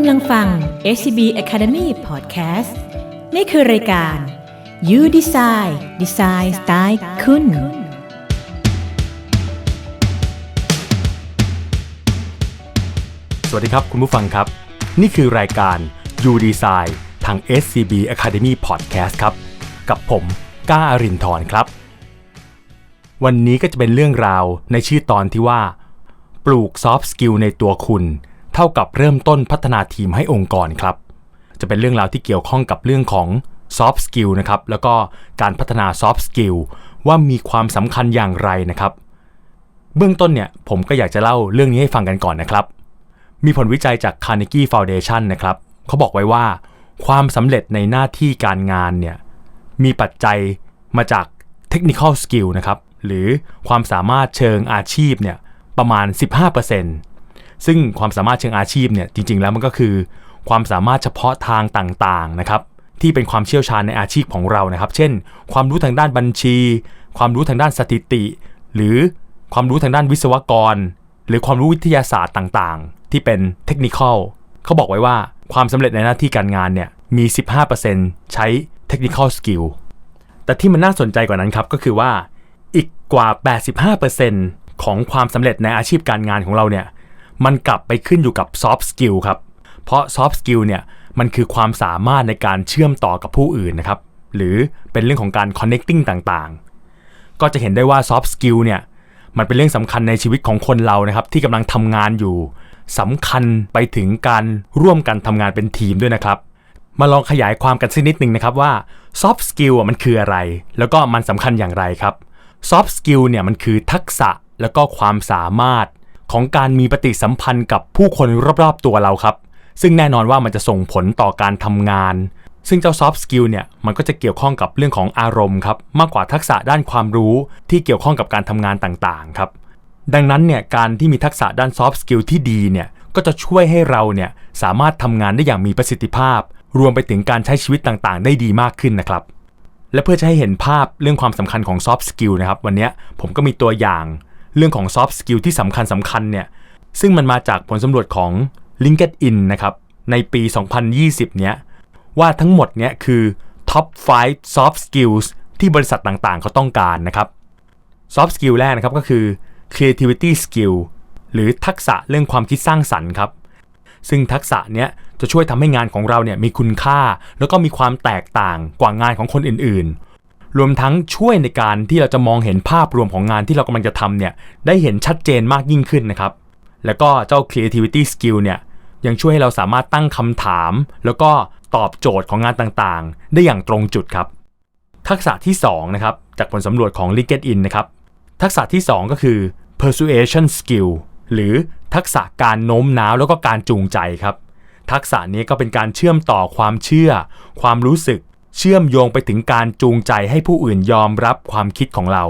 กำลังฟัง SCB Academy Podcast นี่คือรายการ You Design Design Style คุณ สวัสดีครับคุณผู้ฟังครับ นี่คือรายการ You Design ทาง SCB Academy Podcast ครับ กับผมก้าอารินทร์ครับ วันนี้ก็จะเป็นเรื่องราวในชื่อตอนที่ว่า ปลูก Soft Skill ในตัวคุณ เท่ากับเริ่มต้นพัฒนาทีมให้องค์กรครับ จะเป็นเรื่องราวที่เกี่ยวข้องกับเรื่องของ Soft Skill นะครับแล้วก็การพัฒนา Soft Skill ว่ามีความสำคัญอย่างไรนะครับ เบื้องต้นเนี่ยผมก็อยากจะเล่าเรื่องนี้ให้ฟังกันก่อนนะครับ มีผลวิจัยจาก Carnegie Foundation นะครับเขาบอกไว้ว่า ความสำเร็จในหน้าที่การงานเนี่ยมีปัจจัยมาจาก Technical Skill นะครับหรือความสามารถเชิงอาชีพเนี่ยประมาณ 15% ซึ่งความสามารถเชิงอาชีพเนี่ยจริง ๆ แล้วมันก็คือ ความสามารถเฉพาะทางต่างๆนะครับที่เป็นความเชี่ยวชาญในอาชีพของเรานะครับ เช่น ความรู้ทางด้านบัญชี ความรู้ทางด้านสถิติ หรือความรู้ทางด้านวิศวกร หรือความรู้วิทยาศาสตร์ต่างๆ ที่เป็นเทคนิคอลเขาบอกไว้ว่าความสำเร็จในหน้าที่การงานเนี่ยมี 15%ใช้เทคนิคอลสกิลแต่ที่มันน่าสนใจกว่านั้นครับ ก็คือว่าอีกกว่า 85%ของความสำเร็จในอาชีพการงานของเราเนี่ย มันกลับไปขึ้นอยู่กับซอฟต์สกิลครับ เพราะซอฟต์สกิลเนี่ยมันคือความสามารถในการเชื่อมต่อกับผู้อื่นนะครับ หรือเป็นเรื่องของการ connecting ต่างๆ ก็จะเห็นได้ว่าซอฟต์สกิลเนี่ยมันเป็นเรื่องสำคัญในชีวิตของคนเรานะครับ ที่กำลังทำงานอยู่สำคัญไปถึงการร่วมกันทำงานเป็นทีมด้วยนะครับ มาลองขยายความกันสักนิดหนึ่งนะครับว่า soft skill อะมันคืออะไร แล้วก็มันสำคัญอย่างไรครับ soft skill เนี่ยมันคือทักษะแล้วก็ความสามารถ ของการมีปฏิสัมพันธ์กับผู้คนรอบๆตัวเราครับ ซึ่งแน่นอนว่ามันจะส่งผลต่อการทำงาน ซึ่งเจ้า soft skill เนี่ยมันก็จะเกี่ยวข้องกับเรื่องของอารมณ์ครับมากกว่าทักษะด้านความรู้ที่เกี่ยวข้องกับการทำงานต่างๆครับดังนั้นเนี่ยการที่มีทักษะด้าน soft skill ที่ดีเนี่ยก็จะช่วยให้เราเนี่ยสามารถทำงานได้อย่างมีประสิทธิภาพ รวมไปถึงการใช้ชีวิตต่างๆ ได้ดีมากขึ้นนะครับและเพื่อจะให้เห็นภาพเรื่องความสำคัญของ soft skill นะครับวันนี้ผมก็มีตัวอย่าง เรื่องของ soft skill ที่สำคัญสำคัญเนี่ย ซึ่งมันมาจากผลสำรวจของ LinkedIn นะครับ ในปี 2020 เนี้ย ว่าทั้งหมดเนี้ยคือ top 5 soft skills ที่บริษัทต่างๆ เขาต้องการนะครับ soft skill แรกนะครับก็คือ creativity skill หรือทักษะเรื่องความคิดสร้างสรรค์ครับ ซึ่งทักษะเนี้ยจะช่วยทำให้งานของเราเนี่ยมีคุณค่า แล้วก็มีความแตกต่างกว่างานของคนอื่นๆ รวมทั้งช่วยในการที่เราจะมองเห็นภาพรวมของงานที่เรากำลังจะทำเนี่ยได้เห็นชัดเจนมากยิ่งขึ้นนะครับ แล้วก็เจ้า creativity skill เนี่ยยังช่วยให้เราสามารถตั้งคำถาม แล้วก็ตอบโจทย์ของงานต่างๆ ได้อย่างตรงจุดครับ ทักษะที่2นะครับจากผลสำรวจของ LinkedIn นะครับทักษะที่ 2 ก็คือ persuasion skill หรือทักษะการโน้มน้าวแล้วก็การจูงใจครับ ทักษะนี้ก็เป็นการเชื่อมต่อความเชื่อ ความรู้สึก เชื่อมโยงไปถึงการจูงใจให้ผู้อื่นยอมรับความคิดของเรา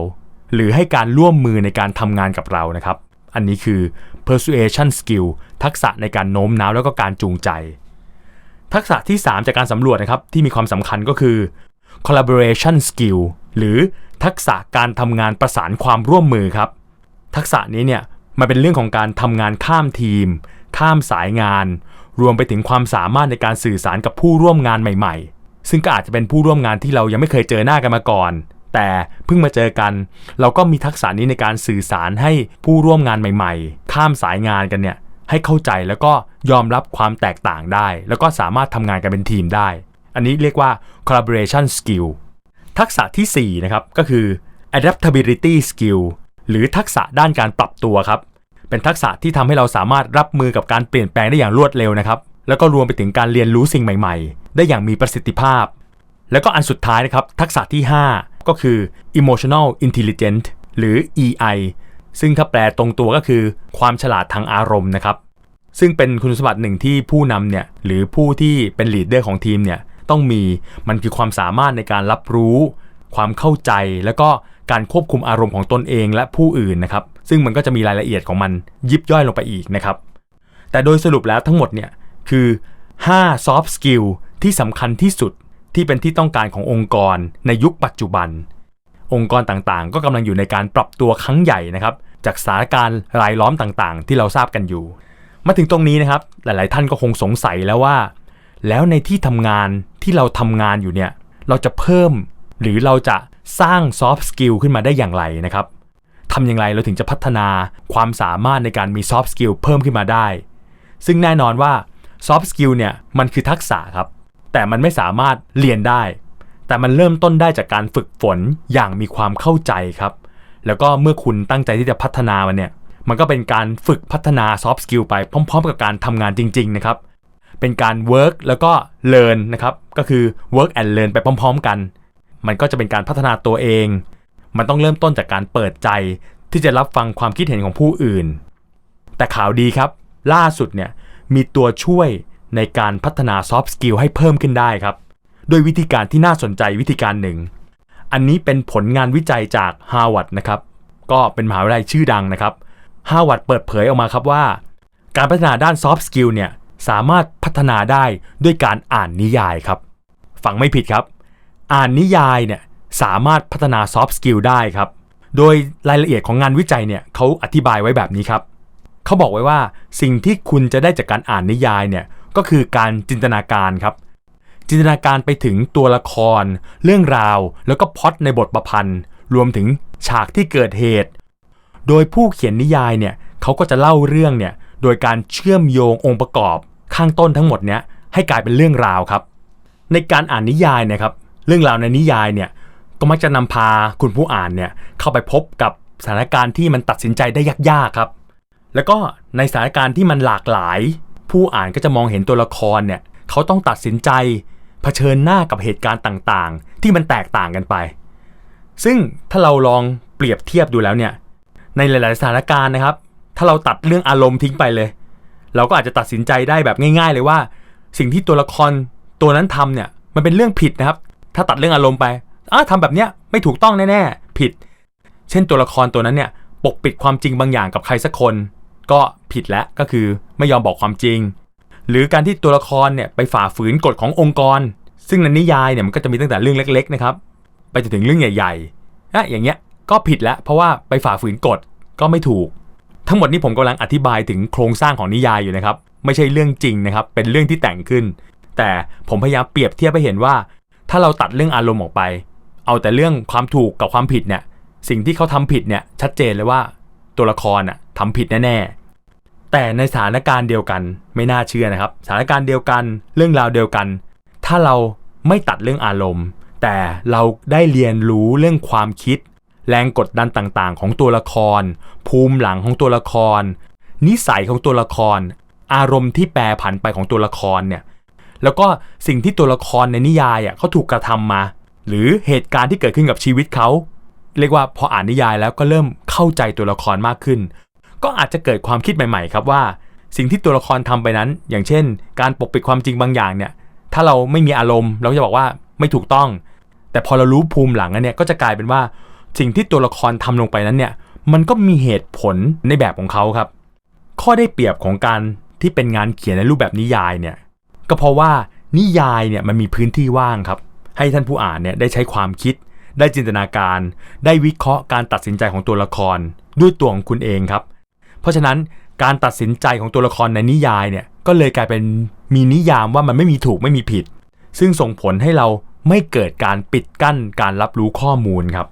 หรือให้การร่วมมือในการทำงานกับเรานะครับ อันนี้คือ persuasion skill ทักษะในการโน้มน้าวแล้วก็การจูงใจ ทักษะที่ 3 จากการสำรวจนะครับที่มีความสำคัญก็คือ collaboration skill หรือทักษะการทำงานประสานความร่วมมือครับ ทักษะนี้เนี่ยมันเป็นเรื่องของการทำงานข้ามทีม ข้ามสายงาน รวมไปถึงความสามารถในการสื่อสารกับผู้ร่วมงานใหม่ ๆ ซึ่งก็อาจจะเป็นผู้ร่วมงานที่เรายังไม่เคยเจอหน้ากันมาก่อน แต่เพิ่งมาเจอกัน เราก็มีทักษะนี้ในการสื่อสารให้ผู้ร่วมงานใหม่ ๆ ข้ามสายงานกันเนี่ยให้เข้าใจแล้วก็ยอมรับความแตกต่างได้ แล้วก็สามารถทำงานกันเป็นทีมได้ อันนี้เรียกว่า collaboration skill ทักษะที่4นะครับก็คือ adaptability skill หรือทักษะด้านการปรับตัวครับ เป็นทักษะที่ทำให้เราสามารถรับมือกับการเปลี่ยนแปลงได้อย่างรวดเร็วนะครับ แล้วก็รวมไปถึงการเรียนรู้สิ่งใหม่ ๆ ได้อย่างมีประสิทธิภาพ แล้วก็อันสุดท้ายนะครับ ทักษะที่ 5 ก็คือ emotional intelligence หรือ EI ซึ่งถ้าแปลตรงตัวก็คือความฉลาดทางอารมณ์นะครับ ซึ่งเป็นคุณสมบัติหนึ่งที่ผู้นำเนี่ยหรือผู้ที่เป็นลีดเดอร์ของทีมเนี่ยต้องมีมันคือความสามารถในการรับรู้ ความเข้าใจ แล้วก็การควบคุมอารมณ์ของตนเองและผู้อื่นนะครับ ซึ่งมันก็จะมีรายละเอียดของมันยิบย่อยลงไปอีกนะครับ แต่โดยสรุปแล้วทั้งหมดเนี่ย คือ 5 soft skill ที่สำคัญที่สุดที่เป็นที่ต้องการขององค์กรในยุคปัจจุบัน องค์กรต่างๆ ก็กำลังอยู่ในการปรับตัวครั้งใหญ่นะครับ จากสถานการณ์รายล้อมต่างๆ ที่เราทราบกันอยู่ มาถึงตรงนี้นะครับ หลายๆ ท่านก็คงสงสัยแล้วว่า แล้วในที่ทำงานที่เราทำงานอยู่เนี่ย เราจะเพิ่ม หรือเราจะสร้างซอฟต์สกิลขึ้นมาได้อย่างไรนะครับทำอย่างไรเราถึงจะพัฒนาความสามารถในการมีซอฟต์สกิลเพิ่มขึ้นมาได้ ซึ่งแน่นอนว่า ซอฟต์สกิลเนี่ยมันคือทักษะครับ แต่มันไม่สามารถเรียนได้ แต่มันเริ่มต้นได้จากการฝึกฝนอย่างมีความเข้าใจครับ แล้วก็เมื่อคุณตั้งใจที่จะพัฒนามันเนี่ยมันก็เป็นการฝึกพัฒนาซอฟต์สกิลไปพร้อม ๆ กับการทำงานจริง ๆ นะครับ เป็นการ work แล้วก็ learn นะครับ ก็คือ work and learn ไปพร้อม ๆ กัน มันก็จะเป็นการพัฒนาตัวเอง มันต้องเริ่มต้นจากการเปิดใจที่จะรับฟังความคิดเห็นของผู้อื่น แต่ข่าวดีครับ ล่าสุดเนี่ย มีตัวช่วยในการพัฒนาซอฟต์สกิลให้เพิ่มขึ้นได้ครับ โดยวิธีการที่น่าสนใจวิธีการหนึ่ง อันนี้เป็นผลงานวิจัยจาก Harvard นะครับ ก็เป็นมหาวิทยาลัยชื่อดังนะครับ Harvard เปิดเผยออกมาครับว่า การพัฒนาด้าน soft skill เนี่ยสามารถพัฒนาได้ด้วยการอ่านนิยายครับ ฟังไม่ผิดครับ อ่านนิยายเนี่ยสามารถพัฒนา soft skill ได้ครับ โดยรายละเอียดของงานวิจัยเนี่ยเขาอธิบายไว้แบบนี้ครับ เขาบอกไว้ว่าสิ่งที่คุณจะได้จากการอ่านนิยายเนี่ยก็คือการจินตนาการครับ จินตนาการไปถึงตัวละคร เรื่องราว แล้วก็พล็อตในบทประพันธ์ รวมถึงฉากที่เกิดเหตุ โดยผู้เขียนนิยายเนี่ยเขาก็จะเล่าเรื่องเนี่ยโดยการเชื่อมโยงองค์ประกอบ ข้างต้นทั้งหมดเนี้ยให้กลายเป็นเรื่องราวครับ ในการอ่านนิยายนะครับ เรื่องราวในนิยายเนี่ยก็มักจะนำพาคุณผู้อ่านเนี่ยเข้าไปพบกับสถานการณ์ที่มันตัดสินใจได้ยากๆครับ แล้วก็ในสถานการณ์ที่มันหลากหลาย ผู้อ่านก็จะมองเห็นตัวละครเนี่ยเขาต้องตัดสินใจเผชิญหน้ากับเหตุการณ์ต่างๆ ที่มันแตกต่างกันไป ซึ่งถ้าเราลองเปรียบเทียบดูแล้วเนี่ยในหลาย ๆ สถานการณ์นะครับ ถ้าเราตัดเรื่องอารมณ์ทิ้งไปเลย เราก็อาจจะตัดสินใจได้แบบง่าย ๆ เลยว่า สิ่งที่ตัวละครตัวนั้นทำเนี่ยมันเป็นเรื่องผิดนะครับ ถ้าตัดเรื่องอารมณ์ไปอ้าทำแบบเนี้ยไม่ถูกต้องแน่ๆผิด เช่นตัวละครตัวนั้นเนี่ยปกปิดความจริงบางอย่างกับใครสักคน ก็ผิดแล้วก็คือไม่ยอมบอกความจริง หรือการที่ตัวละครเนี่ยไปฝ่าฝืนกฎขององค์กร ซึ่งในนิยายเนี่ยมันก็จะมีตั้งแต่เรื่องเล็ก ๆ นะครับ ไปจนถึงเรื่องใหญ่ๆอะอย่างเงี้ยก็ผิดแล้วเพราะว่าไปฝ่าฝืนกฎก็ไม่ถูก ทั้งหมดนี้ผมกำลังอธิบายถึงโครงสร้างของนิยายอยู่นะครับ ไม่ใช่เรื่องจริงนะครับ เป็นเรื่องที่แต่งขึ้น แต่ผมพยายามเปรียบเทียบให้เห็นว่า ถ้าเราตัดเรื่องอารมณ์ออกไป เอาแต่เรื่องความถูกกับความผิดเนี่ยสิ่งที่เขาทำผิดเนี่ยชัดเจนเลยว่าตัวละครน่ะทำผิดแน่ๆ แต่ในสถานการณ์เดียวกันไม่น่าเชื่อนะครับ สถานการณ์เดียวกันเรื่องราวเดียวกัน ถ้าเราไม่ตัดเรื่องอารมณ์ แต่เราได้เรียนรู้เรื่องความคิด แรงกดดันต่างๆ ของตัวละคร ภูมิหลังของตัวละคร นิสัยของตัวละคร อารมณ์ที่แปรผันไปของตัวละครเนี่ยแล้วก็สิ่งที่ตัวละครในนิยายอะเขาถูกกระทำมา หรือเหตุการณ์ที่เกิดขึ้นกับชีวิตเขาเรียกว่าพออ่านนิยายแล้วก็เริ่มเข้าใจตัวละครมากขึ้น ก็อาจจะเกิดความคิดใหม่ ๆ ครับว่า สิ่งที่ตัวละครทำไปนั้น อย่างเช่น การปกปิดความจริงบางอย่างเนี่ย ถ้าเราไม่มีอารมณ์ เราจะบอกว่าไม่ถูกต้อง แต่พอเรารู้ภูมิหลังแล้วเนี่ยก็จะกลายเป็นว่าสิ่งที่ตัวละครทำลงไปนั้นเนี่ย มันก็มีเหตุผลในแบบของเขาครับ ข้อได้เปรียบของการที่เป็นงานเขียนในรูปแบบนิยายเนี่ย ก็เพราะว่านิยายเนี่ยมันมีพื้นที่ว่างครับ ให้ท่านผู้อ่านเนี่ยได้ใช้ความคิด ได้จินตนาการ ได้วิเคราะห์การตัดสินใจของตัวละคร ด้วยตัวของคุณเองครับ เพราะฉะนั้นการตัดสินใจของตัวละครในนิยายเนี่ยก็เลยกลายเป็นมีนิยามว่ามันไม่มีถูกไม่มีผิด ซึ่งส่งผลให้เราไม่เกิดการปิดกั้นการรับรู้ข้อมูลครับ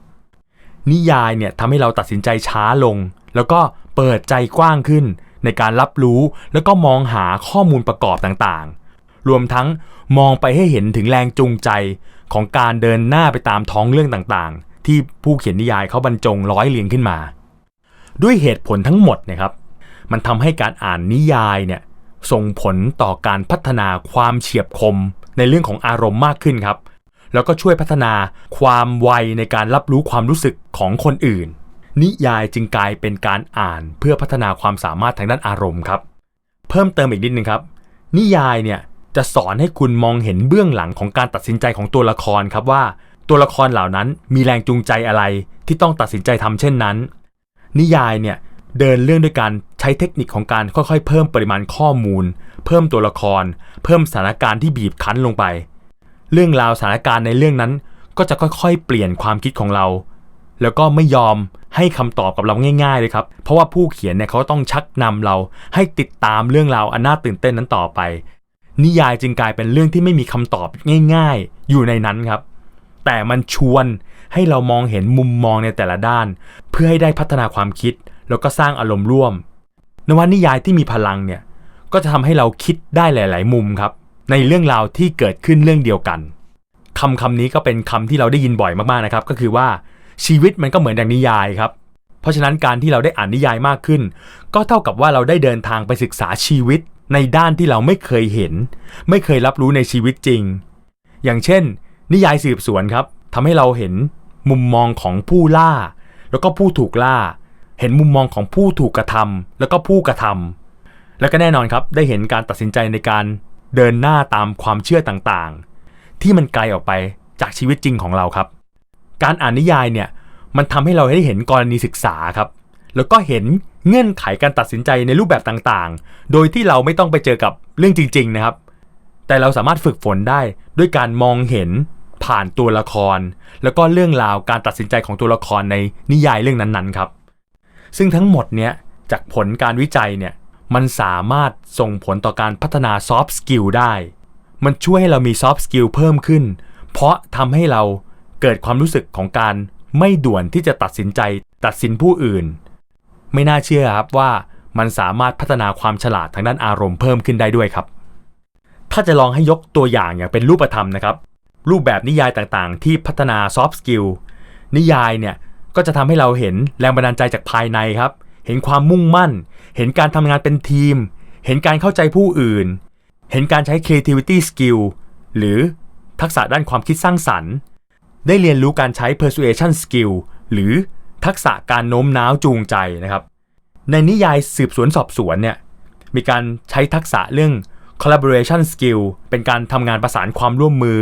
นิยายเนี่ยทำให้เราตัดสินใจช้าลง แล้วก็เปิดใจกว้างขึ้น ในการรับรู้แล้วก็มองหาข้อมูลประกอบต่างๆ รวมทั้งมองไปให้เห็นถึงแรงจูงใจของการเดินหน้าไปตามท้องเรื่องต่างๆ ที่ผู้เขียนนิยายเขาบรรจงร้อยเรียงขึ้นมา ด้วยเหตุผลทั้งหมดนะครับ มันทำให้การอ่านนิยายเนี่ยส่งผลต่อการพัฒนาความเฉียบคมในเรื่องของอารมณ์มากขึ้นครับ แล้วก็ช่วยพัฒนาความไวในการรับรู้ความรู้สึกของคนอื่น นิยายจึงกลายเป็นการอ่านเพื่อพัฒนาความสามารถทางด้านอารมณ์ครับ เพิ่มเติมอีกนิดนึงครับ นิยายเนี่ยจะสอนให้คุณมองเห็นเบื้องหลังของการตัดสินใจของตัวละครครับว่า ตัวละครเหล่านั้นมีแรงจูงใจอะไรที่ต้องตัดสินใจทำเช่นนั้น นิยายเนี่ยเดินเรื่องด้วยการใช้เทคนิคของการค่อยๆ เพิ่มปริมาณข้อมูล เพิ่มตัวละคร เพิ่มสถานการณ์ที่บีบคั้นลงไป เรื่องราวสถานการณ์ในเรื่องนั้น ก็จะค่อยๆ เปลี่ยนความคิดของเรา แล้วก็ไม่ยอมให้คำตอบกับเราง่ายๆเลยครับ เพราะว่าผู้เขียนเนี่ยเขาต้องชักนำเราให้ติดตามเรื่องราวอันน่าตื่นเต้นนั้นต่อไป นิยายจึงกลายเป็นเรื่องที่ไม่มีคำตอบง่าย ๆ อยู่ในนั้นครับ แต่มันชวน ให้เรามองเห็นมุมมองในแต่ละด้าน เพื่อให้ได้พัฒนาความคิด แล้วก็สร้างอารมณ์ร่วม นวนิยายที่มีพลังเนี่ยก็จะทำให้เราคิดได้หลาย ๆ มุมครับ ในเรื่องราวที่เกิดขึ้นเรื่องเดียวกันคำคำนี้ก็เป็นคำที่เราได้ยินบ่อยมาก ๆ นะครับ ก็คือว่าชีวิตมันก็เหมือนอย่างนิยายครับ เพราะฉะนั้นการที่เราได้อ่านนิยายมากขึ้น ก็เท่ากับว่าเราได้เดินทางไปศึกษาชีวิตในด้านที่เราไม่เคยเห็น ไม่เคยรับรู้ในชีวิตจริง อย่างเช่น นิยายสืบสวนครับ ทำให้เราเห็นมุมมองของผู้ล่า แล้วก็ผู้ถูกล่า เห็นมุมมองของผู้ถูกกระทำแล้วก็ผู้กระทำแล้วก็แน่นอนครับได้เห็นการตัดสินใจในการเดินหน้าตามความเชื่อต่างๆ ที่มันไกลออกไปจากชีวิตจริงของเราครับ การอ่านนิยายเนี่ยมันทำให้เราได้เห็นกรณีศึกษาครับ แล้วก็เห็นเงื่อนไขการตัดสินใจในรูปแบบต่างๆ โดยที่เราไม่ต้องไปเจอกับเรื่องจริง ๆ นะครับ แต่เราสามารถฝึกฝนได้ด้วยการมองเห็น ผ่านตัวละคร แล้วก็เรื่องราวการตัดสินใจของตัวละครในนิยายเรื่องนั้นๆครับ ซึ่งทั้งหมดเนี้ยจากผลการวิจัยเนี่ยมันสามารถส่งผลต่อการพัฒนาซอฟต์สกิลได้ มันช่วยให้เรามีซอฟต์สกิลเพิ่มขึ้น เพราะทำให้เราเกิดความรู้สึกของการไม่ด่วนที่จะตัดสินใจตัดสินผู้อื่น ไม่น่าเชื่อครับว่ามันสามารถพัฒนาความฉลาดทางด้านอารมณ์เพิ่มขึ้นได้ด้วยครับ ถ้าจะลองให้ยกตัวอย่างอย่างเป็นรูปธรรมนะครับ รูปแบบนิยายต่างๆ ที่พัฒนาซอฟต์สกิลนิยายเนี่ยก็จะทำให้เราเห็นแรงบันดาลใจจากภายในครับ เห็นความมุ่งมั่น เห็นการทำงานเป็นทีม เห็นการเข้าใจผู้อื่น เห็นการใช้ creativity skill หรือทักษะด้านความคิดสร้างสรรค์ ได้เรียนรู้การใช้ persuasion skill หรือทักษะการโน้มน้าวจูงใจนะครับ ในนิยายสืบสวนสอบสวนเนี่ยมีการใช้ทักษะเรื่อง collaboration skill เป็นการทำงานประสานความร่วมมือ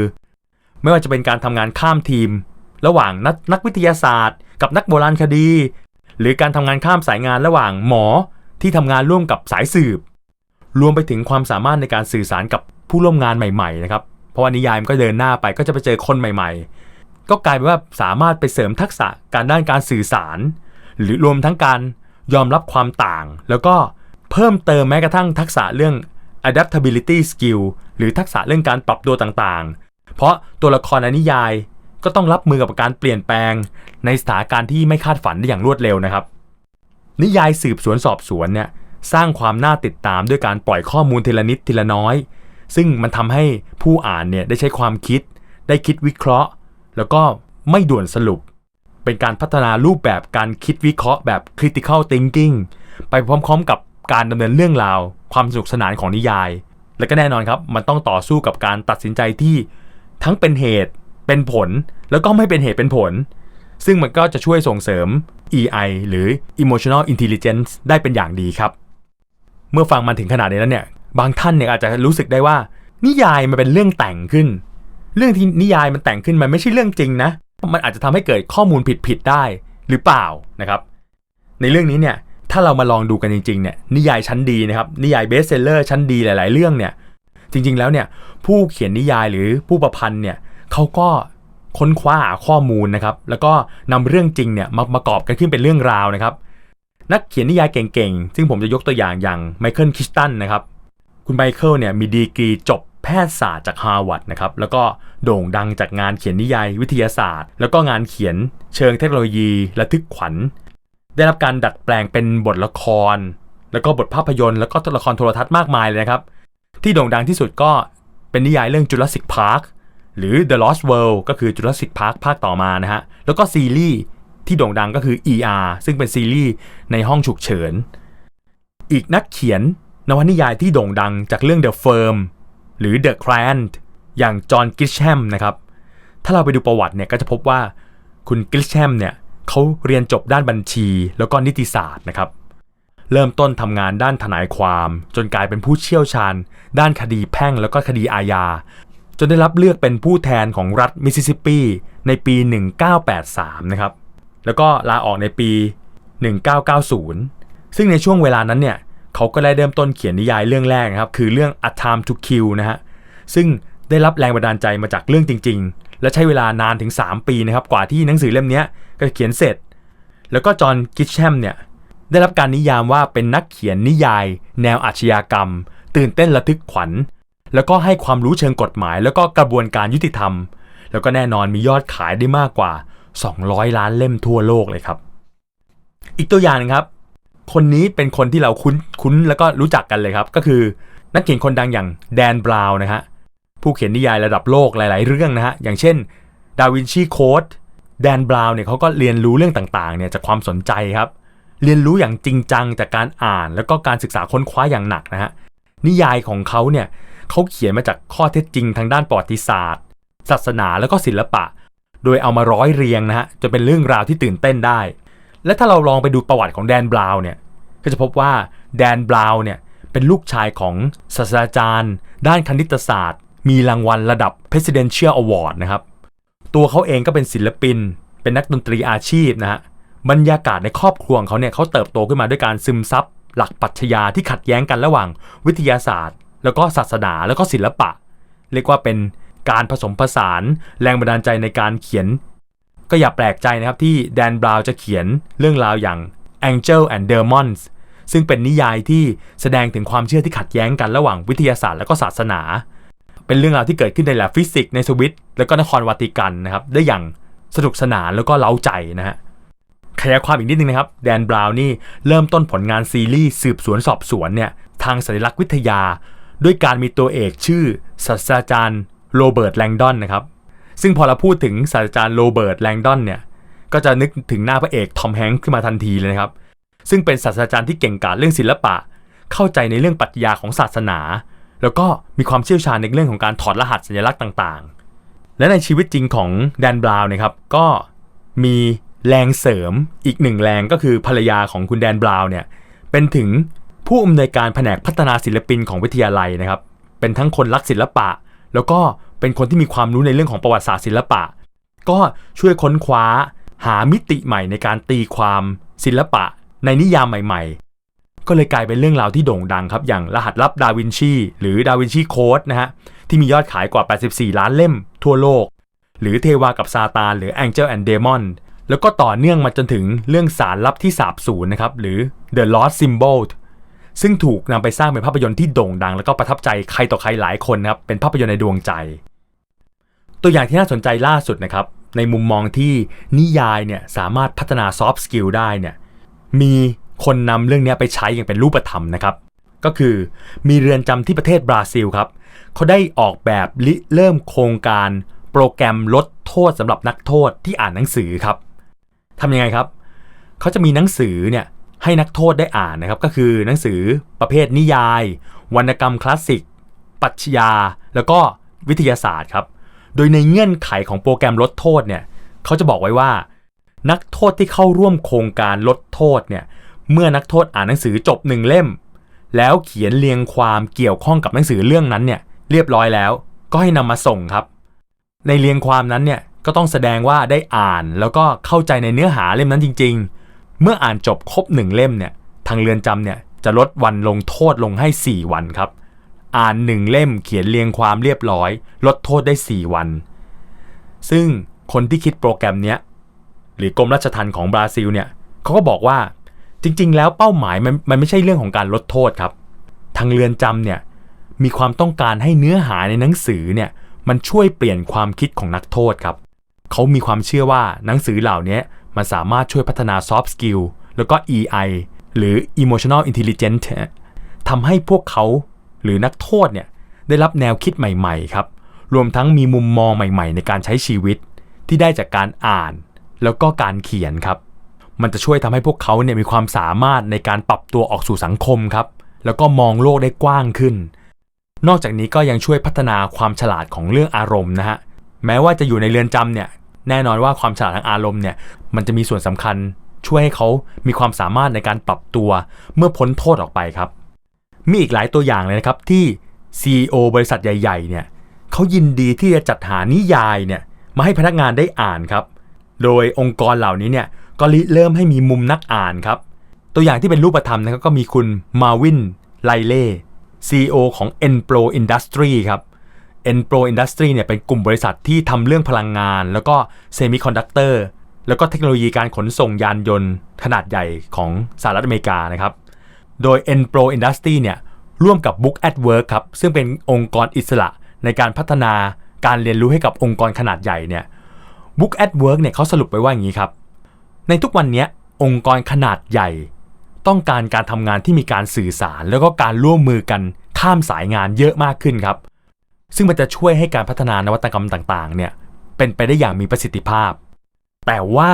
ไม่ว่าจะเป็นการทำงานข้ามทีม ระหว่างนักนักวิทยาศาสตร์ กับนักโบราณคดี หรือการทำงานข้ามสายงานระหว่างหมอที่ทำงานร่วมกับสายสืบ รวมไปถึงความสามารถในการสื่อสารกับผู้ร่วมงานใหม่ๆนะครับเพราะว่านิยายมันก็เดินหน้าไปก็จะไปเจอคนใหม่ ๆ ก็กลายเป็นว่าสามารถไปเสริมทักษะการด้านการสื่อสาร หรือรวมทั้งการยอมรับความต่าง แล้วก็เพิ่มเติมแม้กระทั่งทักษะเรื่อง adaptability skill หรือทักษะเรื่องการปรับตัวต่างๆ เพราะตัวละครในนิยายก็ต้องรับมือกับการเปลี่ยนแปลง ในสถานการณ์ที่ไม่คาดฝันได้อย่างรวดเร็วนะครับ นิยายสืบสวนสอบสวนเนี่ยสร้างความน่าติดตามด้วยการปล่อยข้อมูลทีละนิดทีละน้อย ซึ่งมันทำให้ผู้อ่านเนี่ยได้ใช้ความคิด ได้คิดวิเคราะห์ แล้วก็ไม่ด่วนสรุป เป็นการพัฒนารูปแบบการคิดวิเคราะห์แบบ critical thinking ไปพร้อมๆ กับการดำเนินเรื่องราว ความสนุกสนานของนิยาย และก็แน่นอนครับ มันต้องต่อสู้กับการตัดสินใจที่ ทั้งเป็นเหตุเป็นผล แล้วก็ไม่เป็นเหตุเป็นผล ซึ่งมันก็จะช่วยส่งเสริม EI หรือ Emotional Intelligence ได้เป็นอย่างดีครับ เมื่อฟังมาถึงขนาดนี้แล้วเนี่ยบางท่านเนี่ยอาจจะรู้สึกได้ว่า นิยายมันเป็นเรื่องแต่งขึ้น เรื่องที่นิยายมันแต่งขึ้นมันไม่ใช่เรื่องจริงนะ มันอาจจะทำให้เกิดข้อมูลผิดๆได้หรือเปล่านะครับ ในเรื่องนี้เนี่ยถ้าเรามาลองดูกันจริงๆเนี่ยนิยายชั้นดีนะครับนิยายเบสเซลเลอร์ชั้นดีหลาย ๆ เรื่องเนี่ย จริงๆแล้วเนี่ยผู้เขียนนิยายหรือผู้ประพันธ์เนี่ยเขาก็ค้นคว้าหาข้อมูลนะครับ แล้วก็นำเรื่องจริงเนี่ยมาประกอบกันขึ้นเป็นเรื่องราวนะครับ นักเขียนนิยายเก่งๆ ซึ่งผมจะยกตัวอย่างอย่างไมเคิลคิสตันนะครับ คุณไมเคิลเนี่ยมีดีกรีจบแพทยศาสตร์จากฮาร์วาร์ดนะครับ แล้วก็โด่งดังจากงานเขียนนิยายวิทยาศาสตร์ แล้วก็งานเขียนเชิงเทคโนโลยีระทึกขวัญ ได้รับการดัดแปลงเป็นบทละคร แล้วก็บทภาพยนตร์ แล้วก็ตัวละครโทรทัศน์มากมายเลยนะครับ ที่โด่งดังที่สุดก็เป็นนิยายเรื่อง Jurassic Park หรือ The Lost World ก็คือ Jurassic Park ภาคต่อมานะฮะ แล้วก็ซีรีส์ที่โด่งดังก็คือ ER ซึ่งเป็นซีรีส์ในห้องฉุกเฉิน อีกนักเขียนนวนิยายที่โด่งดังจากเรื่อง The Firm หรือ The Client อย่างจอห์นกิชแฮมนะครับ ถ้าเราไปดูประวัติเนี่ยก็จะพบว่าคุณกิชแฮมเนี่ยเขาเรียนจบด้านบัญชีแล้วก็นิติศาสตร์นะครับ เริ่มต้นทำงานด้านทนายความ จนกลายเป็นผู้เชี่ยวชาญ ด้านคดีแพ่งแล้วก็คดีอาญา จนได้รับเลือกเป็นผู้แทนของรัฐมิสซิสซิปปีในปี 1983 นะครับ แล้วก็ลาออกในปี 1990 ซึ่งในช่วงเวลานั้นเนี่ยเขาก็ได้เริ่มต้นเขียนนิยายเรื่องแรกนะครับ คือเรื่อง A Time to Kill นะฮะ ซึ่งได้รับแรงบันดาลใจมาจากเรื่องจริง ๆ และใช้เวลานานถึง 3 ปีนะครับ กว่าที่หนังสือเล่มนี้จะเขียนเสร็จ แล้วก็จอห์นกิชแชมเนี่ย ได้รับการนิยามว่าเป็นนักเขียนนิยาย แนวอาชญากรรม ตื่นเต้นระทึกขวัญ แล้วก็ให้ความรู้เชิงกฎหมาย แล้วก็กระบวนการยุติธรรม แล้วก็แน่นอนมียอดขายได้มากกว่า 200 ล้านเล่มทั่วโลกเลยครับ อีกตัวอย่างนึงครับ คนนี้เป็นคนที่เราคุ้นคุ้นแล้วก็รู้จักกันเลยครับ ก็คือนักเขียนคนดังอย่างแดนบราวน์นะฮะผู้เขียนนิยายระดับโลกหลาย ๆ เรื่องนะฮะอย่างเช่นดาวินชีโค้ดแดนบราวน์เนี่ยเขาก็เรียนรู้เรื่องต่าง ๆ เนี่ยจากความสนใจครับ เรียนรู้อย่างจริงจังจากการอ่าน แล้วก็การศึกษาค้นคว้าอย่างหนักนะฮะนิยายของเขาเนี่ยเขาเขียนมาจากข้อเท็จจริงทางด้านประวัติศาสตร์ ศาสนาแล้วก็ศิลปะ โดยเอามาร้อยเรียงนะฮะจนเป็นเรื่องราวที่ตื่นเต้นได้ และถ้าเราลองไปดูประวัติของแดนบราวน์เนี่ยก็จะพบว่าแดนบราวน์เนี่ยเป็นลูกชายของศาสตราจารย์ ด้านคณิตศาสตร์ มีรางวัลระดับ Presidential Award นะครับ ตัวเขาเองก็เป็นศิลปิน เป็นนักดนตรีอาชีพนะฮะ บรรยากาศในครอบครัวของเขาเนี่ยเขาเติบโตขึ้นมาด้วยการซึมซับหลักปรัชญาที่ขัดแย้งกันระหว่างวิทยาศาสตร์ แล้วก็ศาสนาแล้วก็ศิลปะ เรียกว่าเป็นการผสมผสานแรงบันดาลใจในการเขียน ก็อย่าแปลกใจนะครับที่แดนบราว์จะเขียนเรื่องราวอย่าง Angel and Demons ซึ่งเป็นนิยายที่แสดงถึงความเชื่อที่ขัดแย้งกันระหว่างวิทยาศาสตร์และก็ศาสนา เป็นเรื่องราวที่เกิดขึ้นในแลบฟิสิกส์ในสวิตแล้วก็นครวาติกันนะครับได้อย่างสนุกสนานแล้วก็เล้าใจนะฮะ ขยายความอีกนิดนึงนะครับ แดนบราวนี่เริ่มต้นผลงานซีรีส์สืบสวนสอบสวนเนี่ยทางสัญลักษณ์วิทยา ด้วยการมีตัวเอกชื่อศาสตราจารย์โรเบิร์ตแลงดอนนะครับ ซึ่งพอเราพูดถึงศาสตราจารย์โรเบิร์ตแลงดอนเนี่ยก็จะนึกถึงหน้าพระเอกทอมแฮงค์ขึ้นมาทันทีเลยนะครับ ซึ่งเป็นศาสตราจารย์ที่เก่งกาจเรื่องศิลปะ เข้าใจในเรื่องปรัชญาของศาสนา แล้วก็มีความเชี่ยวชาญในเรื่องของการถอดรหัสสัญลักษณ์ต่างๆ และในชีวิตจริงของแดนบราวน์นะครับก็มี แรงเสริมอีกหนึ่งแรงก็คือภรรยาของคุณแดนบราวน์เนี่ยเป็นถึงผู้อำนวยการแผนกพัฒนาศิลปินของวิทยาลัยนะครับ เป็นทั้งคนรักศิลปะ แล้วก็เป็นคนที่มีความรู้ในเรื่องของประวัติศาสตร์ศิลปะ ก็ช่วยค้นคว้าหามิติใหม่ในการตีความศิลปะในนิยามใหม่ ๆ ก็เลยกลายเป็นเรื่องราวที่โด่งดังครับ อย่างรหัสลับดาวินชีหรือดาวินชีโค้ดนะฮะที่มียอดขายกว่า 84 ล้านเล่มทั่วโลก หรือเทวากับซาตานหรือ Angel and Demon แล้วก็ต่อเนื่องมาจนถึงเรื่องสารลับที่สาบสูญนะครับหรือ The Lost Symbol ซึ่งถูกนำไปสร้างเป็นภาพยนตร์ที่โด่งดัง แล้วก็ประทับใจใครต่อใครหลายคนนะครับเป็นภาพยนตร์ในดวงใจ ตัวอย่างที่น่าสนใจล่าสุดนะครับในมุมมองที่นิยายเนี่ยสามารถพัฒนาซอฟต์สกิลได้เนี่ยมีคนนำเรื่องนี้ไปใช้อย่างเป็นรูปธรรมนะครับ ก็คือมีเรือนจำที่ประเทศบราซิลครับเขาได้ออกแบบริเริ่มโครงการโปรแกรมลดโทษสำหรับนักโทษที่อ่านหนังสือครับ ทำยังไงครับ เขาจะมีหนังสือเนี่ยให้นักโทษได้อ่านนะครับ ก็คือหนังสือประเภทนิยาย วรรณกรรมคลาสสิกปรัชญา แล้วก็วิทยาศาสตร์ครับ โดยในเงื่อนไขของโปรแกรมลดโทษเนี่ยเขาจะบอกไว้ว่า นักโทษที่เข้าร่วมโครงการลดโทษเนี่ยเมื่อนักโทษอ่านหนังสือจบหนึ่งเล่ม แล้วเขียนเรียงความเกี่ยวข้องกับหนังสือเรื่องนั้นเนี่ยเรียบร้อยแล้ว ก็ให้นำมาส่งครับ ในเรียงความนั้นเนี่ย ก็ต้องแสดงว่าได้อ่านแล้วก็เข้าใจในเนื้อหาเล่มนั้นจริง ๆ เมื่ออ่านจบครบหนึ่งเล่มเนี่ยทางเรือนจำเนี่ยจะลดวันลงโทษลงให้ 4 วันครับ อ่านหนึ่งเล่มเขียนเรียงความเรียบร้อย ลดโทษได้ 4 วัน ซึ่งคนที่คิดโปรแกรมเนี้ยหรือกรมราชทัณฑ์ของบราซิลเนี่ยเขาก็บอกว่าจริง ๆ แล้วเป้าหมายมันมันไม่ใช่เรื่องของการลดโทษครับ ทางเรือนจำเนี่ยมีความต้องการให้เนื้อหาในหนังสือเนี่ยมันช่วยเปลี่ยนความคิดของนักโทษครับ เขามีความเชื่อว่าหนังสือเหล่านี้มันสามารถช่วยพัฒนา soft skill แล้วก็ EI หรือ emotional intelligence ทำให้พวกเขาหรือนักโทษเนี่ยได้รับแนวคิดใหม่ๆครับรวมทั้งมีมุมมองใหม่ๆ ในการใช้ชีวิตที่ได้จากการอ่าน แล้วก็การเขียนครับ มันจะช่วยทำให้พวกเขาเนี่ยมีความสามารถในการปรับตัวออกสู่สังคมครับ แล้วก็มองโลกได้กว้างขึ้น นอกจากนี้ก็ยังช่วยพัฒนาความฉลาดของเรื่องอารมณ์นะฮะแม้ว่าจะอยู่ในเรือนจำเนี่ย แน่นอนว่าความฉลาดทางอารมณ์เนี่ยมันจะมีส่วนสำคัญช่วยให้เขามีความสามารถในการปรับตัวเมื่อพ้นโทษออกไปครับ มีอีกหลายตัวอย่างเลยนะครับที่ CEO บริษัทใหญ่ๆเนี่ยเขายินดีที่จะจัดหานิยายเนี่ยมาให้พนักงานได้อ่านครับ โดยองค์กรเหล่านี้เนี่ยก็เริ่มให้มีมุมนักอ่านครับ ตัวอย่างที่เป็นรูปธรรมนะครับก็มีคุณมาวินไลเล่ CEO ของ Enpro Industry ครับ Enpro Industry เนี่ยเป็นกลุ่มบริษัทที่ทำเรื่องพลังงาน แล้วก็เซมิคอนดักเตอร์แล้วก็เทคโนโลยีการขนส่งยานยนต์ขนาดใหญ่ของสหรัฐอเมริกานะครับ โดย Enpro Industry เนี่ยร่วมกับ Book at Work ครับ ซึ่งเป็นองค์กรอิสระในการพัฒนาการเรียนรู้ให้กับองค์กรขนาดใหญ่เนี่ย Book at Work เนี่ยเขาสรุปไว้ว่าอย่างนี้ครับ ในทุกวันนี้องค์กรขนาดใหญ่ ต้องการการทำงานที่มีการสื่อสาร แล้วก็การร่วมมือกันข้ามสายงานเยอะมากขึ้นครับ ซึ่งมันจะช่วยให้การพัฒนานวัตกรรมต่างๆ เนี่ยเป็นไปได้อย่างมีประสิทธิภาพ แต่ว่า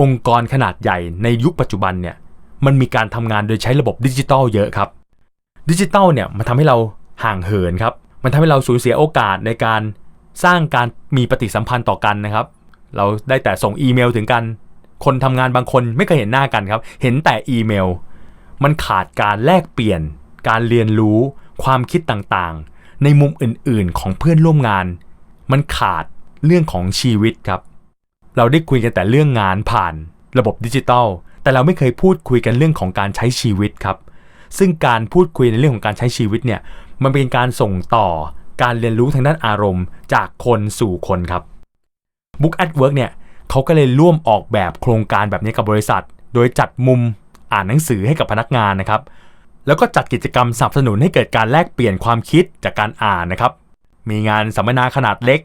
องค์กรขนาดใหญ่ในยุคปัจจุบันเนี่ยมันมีการทำงานโดยใช้ระบบดิจิทัลเยอะครับ ดิจิทัลเนี่ยมันทำให้เราห่างเหินครับ มันทำให้เราสูญเสียโอกาสในการสร้างการมีปฏิสัมพันธ์ต่อกันนะครับ เราได้แต่ส่งอีเมลถึงกัน คนทำงานบางคนไม่เคยเห็นหน้ากันครับ เห็นแต่อีเมล มันขาดการแลกเปลี่ยน การเรียนรู้ ความคิดต่างๆ ในมุมอื่นๆ ของเพื่อนร่วมงาน มันขาดเรื่องของชีวิตครับ เราได้คุยกันแต่เรื่องงานผ่านระบบดิจิทัลแต่เราไม่เคยพูดคุยกันเรื่องของการใช้ชีวิตครับ ซึ่งการพูดคุยในเรื่องของการใช้ชีวิตเนี่ยมันเป็นการส่งต่อการเรียนรู้ทางด้านอารมณ์ จากคนสู่คนครับ Book at Work เนี่ยเขาก็เลยร่วมออกแบบโครงการแบบนี้กับบริษัท โดยจัดมุมอ่านหนังสือให้กับพนักงานนะครับ แล้วก็จัดกิจกรรมสนับสนุนให้เกิดการแลกเปลี่ยนความคิดจากการอ่านนะครับ มีงานสัมมนาขนาดเล็ก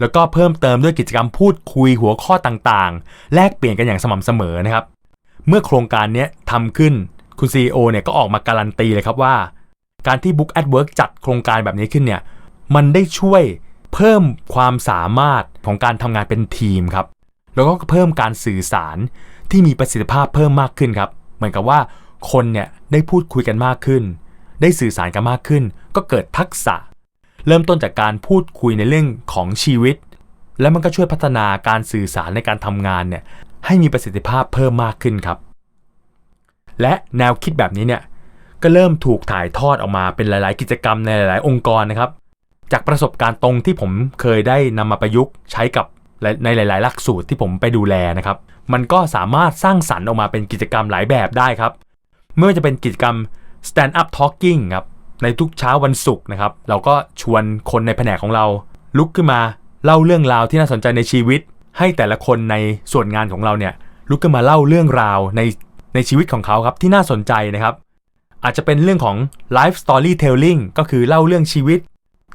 แล้วก็เพิ่มเติมด้วยกิจกรรมพูดคุยหัวข้อต่างๆ แลกเปลี่ยนกันอย่างสม่ำเสมอนะครับ เมื่อโครงการนี้ทำขึ้นคุณ CEO เนี่ยก็ออกมาการันตีเลยครับว่า การที่ Book at Work จัดโครงการแบบนี้ขึ้นเนี่ยมันได้ช่วยเพิ่มความสามารถของการทำงานเป็นทีมครับแล้วก็เพิ่มการสื่อสารที่มีประสิทธิภาพเพิ่มมากขึ้นครับ เหมือนกับว่า คนเนี่ยได้พูดคุยกันมากขึ้น ได้สื่อสารกันมากขึ้น ก็เกิดทักษะ เริ่มต้นจากการพูดคุยในเรื่องของชีวิต แล้วมันก็ช่วยพัฒนาการสื่อสารในการทำงานเนี่ยให้มีประสิทธิภาพเพิ่มมากขึ้นครับ และแนวคิดแบบนี้เนี่ยก็เริ่มถูกถ่ายทอดออกมาเป็นหลาย ๆ กิจกรรมในหลาย ๆ องค์กรนะครับ จากประสบการณ์ตรงที่ผมเคยได้นำมาประยุกต์ใช้กับในหลาย ๆ หลักสูตรที่ผมไปดูแลนะครับ มันก็สามารถสร้างสรรค์ออกมาเป็นกิจกรรมหลายแบบได้ครับ ไม่ว่าจะเป็นกิจกรรม stand up talking ครับในทุกเช้าวันศุกร์นะครับ เราก็ชวนคนในแผนกของเรา ลุกขึ้นมาเล่าเรื่องราวที่น่าสนใจในชีวิต ให้แต่ละคนในส่วนงานของเราเนี่ยลุกขึ้นมาเล่าเรื่องราวในในชีวิตของเขาครับที่น่าสนใจนะครับ อาจจะเป็นเรื่องของ life storytelling ก็คือเล่าเรื่องชีวิต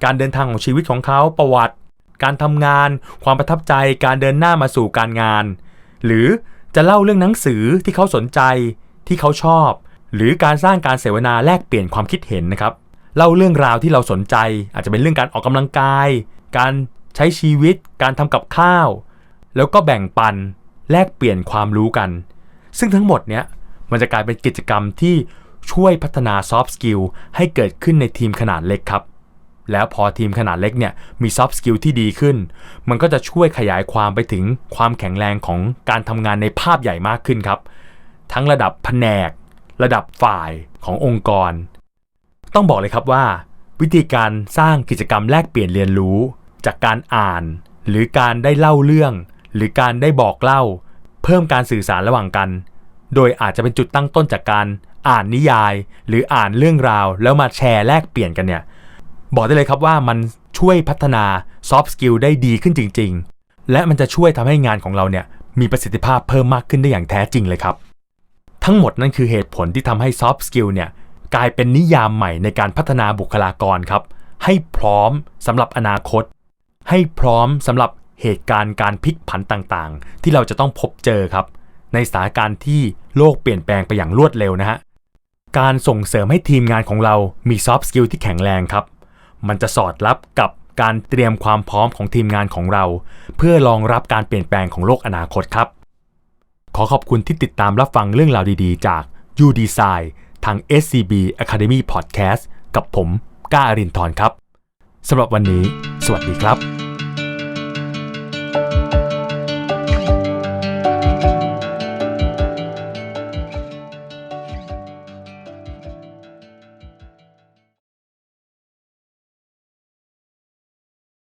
การเดินทางของชีวิตของเขาประวัติ การทำงาน ความประทับใจการเดินหน้ามาสู่การงาน หรือจะเล่าเรื่องหนังสือที่เขาสนใจที่เขาชอบ หรือการสร้างการเสวนาแลกเปลี่ยนความคิดเห็นนะครับ เล่าเรื่องราวที่เราสนใจ อาจจะเป็นเรื่องการออกกำลังกาย การใช้ชีวิต การทำกับข้าว แล้วก็แบ่งปันแลกเปลี่ยนความรู้กัน ซึ่งทั้งหมดเนี้ยมันจะกลายเป็นกิจกรรมที่ช่วยพัฒนา soft skill ให้เกิดขึ้นในทีมขนาดเล็กครับ แล้วพอทีมขนาดเล็กเนี่ยมี soft skill ที่ดีขึ้น มันก็จะช่วยขยายความไปถึงความแข็งแรงของการทำงานในภาพใหญ่มากขึ้นครับ ทั้งระดับแผนก ระดับฝ่ายขององค์กร ต้องบอกเลยครับว่า วิธีการสร้างกิจกรรมแลกเปลี่ยนเรียนรู้ จากการอ่าน หรือการได้เล่าเรื่อง หรือการได้บอกเล่า เพิ่มการสื่อสารระหว่างกัน โดยอาจจะเป็นจุดตั้งต้นจากการอ่านนิยาย หรืออ่านเรื่องราว แล้วมาแชร์แลกเปลี่ยนกันเนี่ยบอกได้เลยครับว่ามันช่วยพัฒนา soft skill ได้ดีขึ้นจริง ๆ และมันจะช่วยทำให้งานของเราเนี่ยมีประสิทธิภาพเพิ่มมากขึ้นได้อย่างแท้จริงเลยครับ ทั้งหมดนั่นคือเหตุผลที่ทำให้ soft skill เนี่ยกลายเป็นนิยามใหม่ในการพัฒนาบุคลากรครับ ให้พร้อมสำหรับอนาคต ให้พร้อมสำหรับเหตุการณ์การพลิกผันต่างๆ ที่เราจะต้องพบเจอครับ ในสถานการณ์ที่โลกเปลี่ยนแปลงไปอย่างรวดเร็วนะฮะการส่งเสริมให้ทีมงานของเรามี soft skill ที่แข็งแรงครับ มันจะสอดรับกับการเตรียมความพร้อมของทีมงานของเรา เพื่อรองรับการเปลี่ยนแปลงของโลกอนาคตครับ ขอขอบคุณที่ติดตามรับฟังเรื่องราวดีๆ จาก U Design ทาง SCB Academy Podcast กับผมก้าอรินทร์ครับสำหรับวันนี้ สวัสดีครับ